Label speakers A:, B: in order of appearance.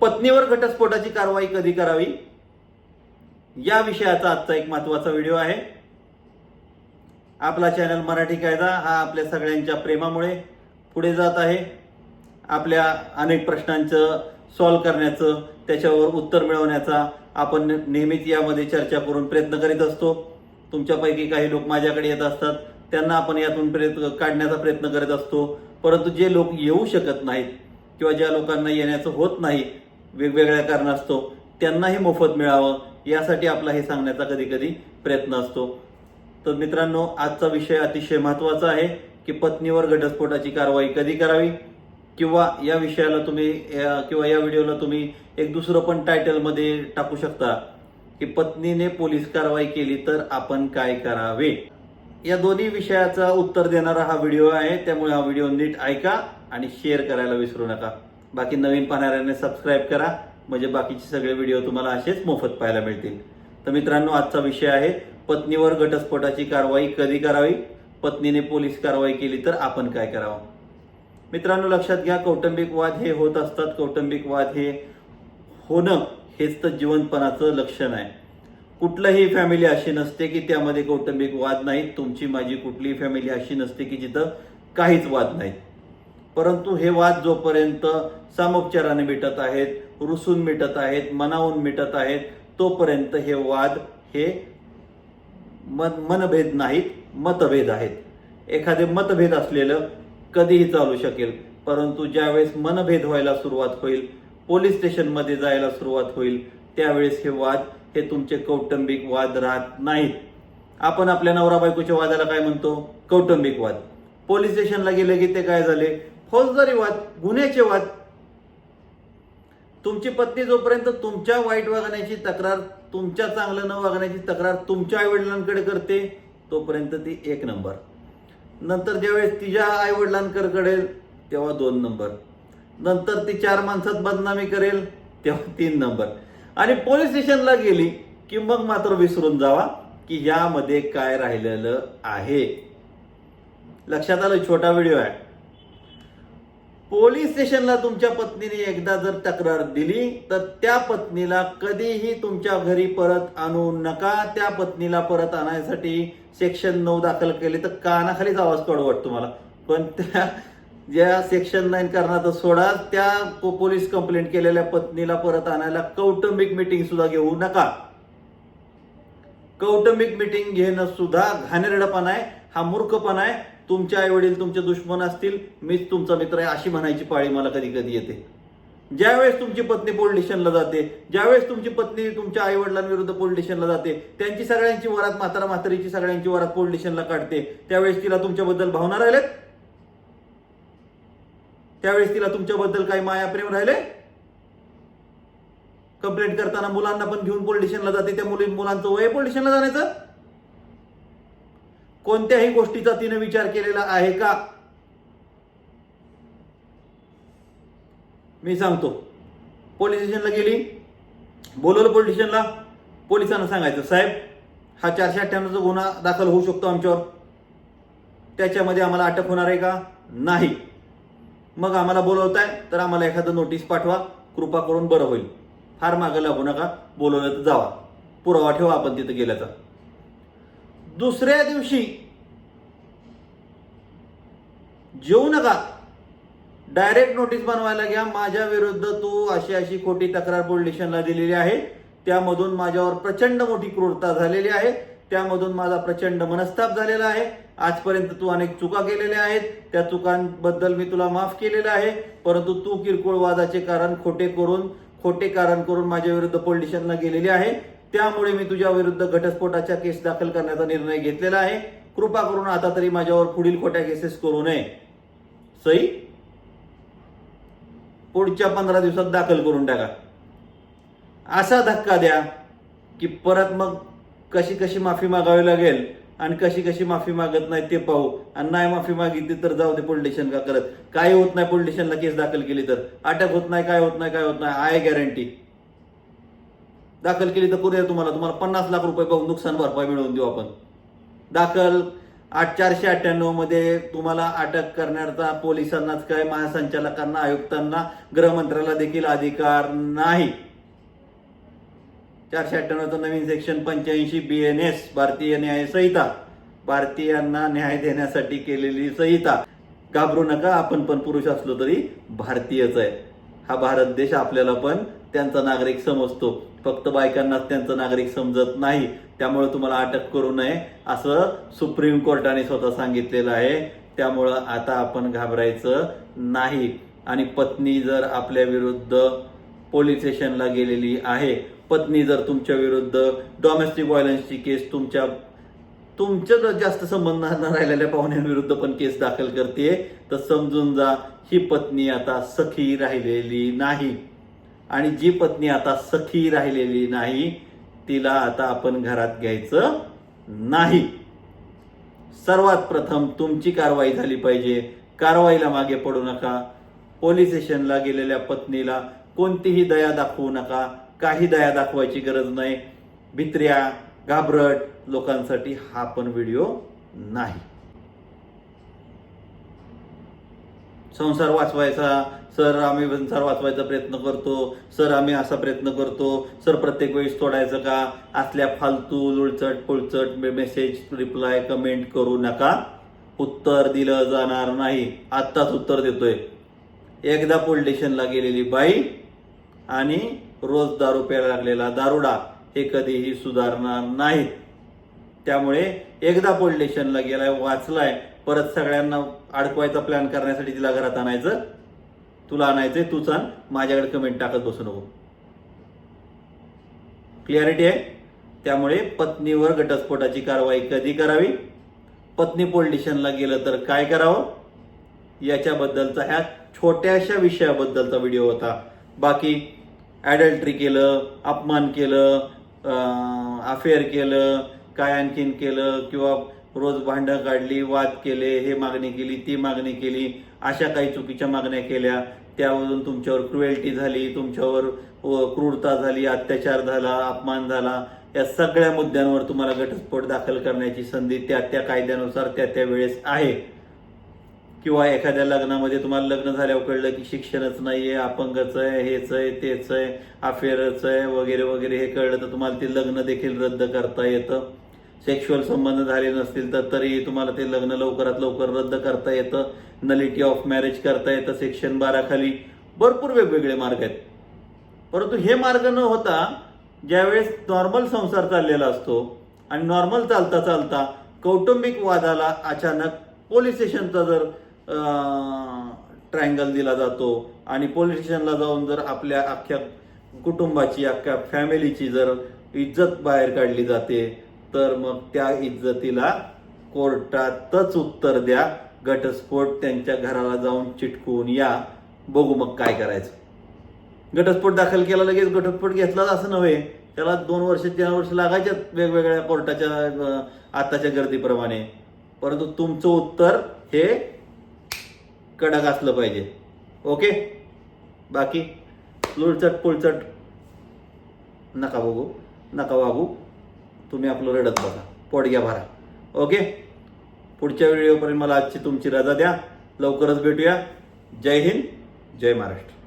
A: पत्नीवर घटस्फोटाची कारवाई कधी करावी? या विषयाचा आजचा एक महत्त्वाचा व्हिडिओ आहे. आपला चॅनल मराठी कायदा हा आपल्या सगळ्यांच्या प्रेमामुळे पुढे जात आहे. आपल्या अनेक प्रश्नांचं सॉल्व करण्याचं त्याच्यावर उत्तर मिळवण्याचा आपण नेहमीच यामध्ये चर्चा करून प्रयत्न करीत असतो. तुमच्यापैकी काही लोक माझ्याकडे येत असतात. त्यांना आपण यातून प्रयत्न काढण्याचा प्रयत्न करत असतो. परंतु जे लोक येऊ शकत नाहीत किंवा ज्या लोकांना येण्याचं होत नाही वेगवेगळ्या कारणास्तव त्यांनाही मोफत मिळावं यासाठी आपला हे सांगण्याचा कधी कधी प्रयत्न असतो. तर मित्रांनो आजचा विषय अतिशय महत्त्वाचा आहे की पत्नीवर घटस्फोटाची कारवाई कधी करावी? किंवा या विषयाला तुम्ही या- किंवा या व्हिडिओला तुम्ही एक दुसरं पण टायटलमध्ये टाकू शकता की पत्नीने पोलीस कारवाई केली तर आपण काय करावे? या दोन्ही विषयाचा उत्तर देणारा हा व्हिडिओ आहे त्यामुळे हा व्हिडिओ नीट ऐका आणि शेअर करायला विसरू नका. बाकी नवीन पाहणाऱ्यांनी सबस्क्राईब करा. म्हणजे बाकीचे सगळे व्हिडिओ तुम्हाला असेच मोफत पाहायला मिळतील. तर मित्रांनो आजचा विषय आहे पत्नीवर घटस्फोटाची कारवाई कधी करावी? पत्नीने पोलीस कारवाई केली तर आपण काय करावं? मित्रांनो लक्षात घ्या कौटुंबिक वाद हे होत असतात. कौटुंबिक वाद हे होणं हेच तर जीवनपणाचं लक्षण आहे. कुठलंही फॅमिली अशी नसते की त्यामध्ये कौटुंबिक वाद नाहीत. तुमची माझी कुठलीही फॅमिली अशी नसते की जिथं काहीच वाद नाहीत. परंतु हे वाद जोपर्यंत सामोपचाराने मिटत आहेत रुसून मिटत आहेत मनावून मिटत आहेत तोपर्यंत हे वाद हे मन मनभेद नाहीत मतभेद आहेत. एखादे मतभेद असलेलं कधीही चालू शकेल परंतु ज्यावेळेस मनभेद व्हायला सुरुवात होईल पोलीस स्टेशनमध्ये जायला सुरुवात होईल त्यावेळेस हे वाद हे तुमचे कौटुंबिक वाद राहत नाहीत. आपण आपल्या नवरा बायकोच्या वादाला काय म्हणतो? कौटुंबिक वाद. पोलीस स्टेशनला गेले की ते काय झाले? फौजदारी वाद गुन्ह्याचे वाद. तुमची पत्नी जोपर्यंत तुमच्या वाईट वागण्याची तक्रार तुमच्या चांगलं न वागण्याची तक्रार तुमच्या आई वडिलांकडे करते तोपर्यंत ती एक नंबर. नंतर ज्यावेळेस तिच्या आई वडिलांकडे करेल तेव्हा दोन नंबर. नंतर ती चार माणसात बदनामी करेल तेव्हा तीन नंबर. आणि पोलीस स्टेशनला गेली की मग मात्र विसरून जावा की यामध्ये काय राहिलेलं आहे. लक्षात आलं छोटा व्हिडिओ आहे. पोलीस स्टेशनला तुमच्या पत्नीने एकदा जर तक्रार दिली तर त्या पत्नीला कधीही तुमच्या घरी परत आणू नका. त्या पत्नीला परत आणायसाठी सेक्शन नऊ दाखल केले तर कानाखालीच आवाज कडवट तुम्हाला. पण त्या ज्या सेक्शन नाईन करणार सोडा त्या पोलीस कंप्लेंट केलेल्या पत्नीला परत आणायला कौटुंबिक मिटिंग सुद्धा घेऊ नका. कौटुंबिक मिटिंग घेणं सुद्धा घाणेरडपणा आहे हा मूर्खपणा आहे. तुमचे आई वडील तुमचे दुश्मन असतील मीच तुमचा मित्र आहे अशी म्हणायची पाळी मला कधी कधी येते. ज्यावेळेस तुमची पत्नी पोलीस स्टेशनला जाते ज्यावेळेस तुमची पत्नी तुमच्या आई वडिलांविरुद्ध पोलीस स्टेशनला जाते त्यांची सगळ्यांची वरात म्हातारा म्हातारीची सगळ्यांची वरात पोलीस स्टेशनला काढते. त्यावेळेस तिला तुमच्याबद्दल भावना राहिलेत? त्यावेळेस तिला तुमच्याबद्दल काही माया प्रेम राहिले? कंप्लेंट करताना मुलांना पण घेऊन पोलीस स्टेशनला जाते त्या मुली मुलांचं वय पोलीस स्टेशनला जाण्याचं? कोणत्याही गोष्टीचा तिने विचार केलेला आहे का? मी सांगतो. पोलीस स्टेशनला गेली. बोलवलं पोलीस स्टेशनला. पोलिसांना सांगायचं साहेब हा चारशे अठ्ठ्याण्णवचा गुन्हा दाखल होऊ शकतो आमच्यावर. त्याच्यामध्ये आम्हाला अटक होणार आहे का? नाही. मग आम्हाला बोलवताय तर आम्हाला एखादं नोटीस पाठवा. कृपा करून बरं होईल. फार मागं लागू नका. बोलवलं तर जावा. पुरावा ठेवा आपण तिथं गेल्याचा. दुसऱ्या दिवशी जेवू नका. डायरेक्ट नोटीस बनवायला घ्या. माझ्या विरुद्ध तू अशी अशी खोटी तक्रार पोलीस स्टेशनला दिलेली आहे. त्यामधून माझ्यावर प्रचंड मोठी क्रूरता झालेली आहे. त्यामधून माझा प्रचंड मनस्ताप झालेला आहे. आजपर्यंत तू अनेक चुका केलेल्या आहेत. त्या चुकांबद्दल मी तुला माफ केलेलं आहे. परंतु तू किरकोळ वादाचे कारण खोटे करून खोटे कारण करून माझ्या विरुद्ध पोलिटिशनला गेलेली आहे. त्यामुळे मी तुझ्या विरुद्ध घटस्फोटाच्या केस दाखल करण्याचा निर्णय घेतलेला आहे. कृपा करून आता तरी माझ्यावर पुढील खोट्या केसेस करू नये. सई पुढच्या पंधरा दिवसात दाखल करून टाका. असा धक्का द्या की परत मग कशी कशी माफी मागावी लागेल आणि कशी कशी माफी मागत नाही ते पाहू. आणि नाही माफी मागितली तर जाऊ दे पोलिटिशन का करत. काही होत नाही पोलिटिशनला केस दाखल केली तर. अटक होत नाही काय होत नाही काय होत नाही आहे गॅरंटी दाखल केली तर करूया तुम्हाला. तुम्हाला पन्नास लाख रुपये पाहून नुकसान भरपाई मिळवून देऊ आपण. दाखल आठ चारशे अठ्ठ्याण्णवमध्ये तुम्हाला अटक करण्याचा पोलिसांनाच काय महासंचालकांना आयुक्तांना गृहमंत्र्याला देखील अधिकार नाही. चारशे अठ्ठ्याण्णवचं नवीन सेक्शन पंच्याऐंशी बी एन एस भारतीय न्याय संहिता. भारतीयांना न्याय देण्यासाठी केलेली संहिता. घाबरू नका आपण पण पुरुष असलो तरी भारतीयच आहे. हा भारत देश आपल्याला पण त्यांचा नागरिक समजतो. फक्त बायकांनाच त्यांचा नागरिक समजत नाही. त्यामुळे तुम्हाला अटक करू नये असं सुप्रीम कोर्टाने स्वतः सांगितलेलं आहे. त्यामुळं आता आपण घाबरायचं नाही. आणि पत्नी जर आपल्या विरुद्ध पोलीस स्टेशनला गेलेली आहे पत्नी जर तुमच्या विरुद्ध डॉमेस्टिक व्हायलन्सची केस तुमच्या तुमच्या जर जास्त संबंध न राहिलेल्या पाहुण्यांविरुद्ध पण केस दाखल करते तर समजून जा ही पत्नी आता सखी राहिलेली नाही. आणि जी पत्नी आता सखी राहिलेली नाही तिला आता आपण घरात घ्यायचं नाही. सर्वात प्रथम तुमची कारवाई झाली पाहिजे. कारवाईला मागे पडू नका. पोलीस स्टेशनला गेलेल्या पत्नीला कोणतीही दया दाखवू नका. काही दया दाखवायची गरज नाही. भित्र्या घाबरट लोकांसाठी हा पण व्हिडिओ नाही. संसार वाचवायचा सर आम्ही संसार वाचवायचा प्रयत्न करतो सर आम्ही असा प्रयत्न करतो सर प्रत्येक वेळेस तोडायचं का? असल्या फालतू लुळचट पुळचट मेसेज रिप्लाय कमेंट करू नका. उत्तर दिलं जाणार नाही. आत्ताच उत्तर देतोय. एकदा पोलीस स्टेशनला गेलेली बाई आणि रोज दारू प्यायला लागलेला दारुडा हे कधीही सुधारणार नाहीत. त्यामुळे एकदा पोलीस स्टेशनला गेलाय वाचलाय परत सगळ्यांना अडकवायचा प्लॅन करण्यासाठी तिला घरात आणायचं. तुला आणायचंय तूच आण माझ्याकडे कमेंट टाकत बसू नको. क्लिअरिटी आहे? त्यामुळे पत्नीवर घटस्फोटाची कारवाई कधी करावी? पत्नी पोलीस स्टेशनला गेलं तर काय करावं? याच्याबद्दलचा ह्या छोट्याशा विषयाबद्दलचा व्हिडिओ होता. बाकी ॲडल्ट्री केलं अपमान केलं अफेअर केलं काय आणखीन केलं किंवा रोज भांडं काढली वाद केले हे मागणी केली ती मागणी केली अशा काही चुकीच्या मागण्या केल्या त्यावरून तुमच्यावर क्रुएल्टी झाली तुमच्यावर क्रूरता झाली अत्याचार झाला अपमान झाला या सगळ्या मुद्द्यांवर तुम्हाला घटस्फोट दाखल करण्याची संधी त्या त्या कायद्यानुसार त्या त्या वेळेस आहे. किंवा एखाद्या लग्नामध्ये तुम्हाला लग्न झाल्यावर कळलं की शिक्षणच नाही आहे अपंगच आहे हेच आहे तेच आहे अफेअरच आहे वगैरे वगैरे हे कळलं तर तुम्हाला ते लग्न देखील रद्द करता येतं. सेक्शुअल संबंध झाले नसतील तर तरी तुम्हाला ते लग्न लवकरात लवकर रद्द करता येतं नलिटी ऑफ मॅरेज करता येतं सेक्शन बाराखाली भरपूर वेगवेगळे मार्ग आहेत. परंतु हे मार्ग न होता ज्यावेळेस नॉर्मल संसार चाललेला असतो आणि नॉर्मल चालता चालता कौटुंबिक वादाला अचानक पोलीस स्टेशनचा जर ट्रायंगल दिला जातो आणि पोलीस स्टेशनला जाऊन जर आपल्या अख्ख्या कुटुंबाची अख्ख्या फॅमिलीची जर इज्जत बाहेर काढली जाते तर मग त्या इज्जतीला कोर्टातच उत्तर द्या. घटस्फोट त्यांच्या घराला जाऊन चिटकून या. बघू मग काय करायचं. घटस्फोट दाखल केला लगेच. घटस्फोट घेतलाच असं नव्हे. त्याला दोन वर्ष तीन वर्ष लागायच्यात वेगवेगळ्या कोर्टाच्या आताच्या गर्दीप्रमाणे. परंतु तुमचं उत्तर हे कडक असलं पाहिजे. ओके? बाकी? लुळचट पुळचट नका बघू. नका वागू. तुम्ही आपलं रडत बघा पोडग्या भरा. ओके पुढच्या व्हिडिओपर्यंत मला आजची तुमची रजा द्या. लवकरच भेटूया. जय हिंद. जय महाराष्ट्र.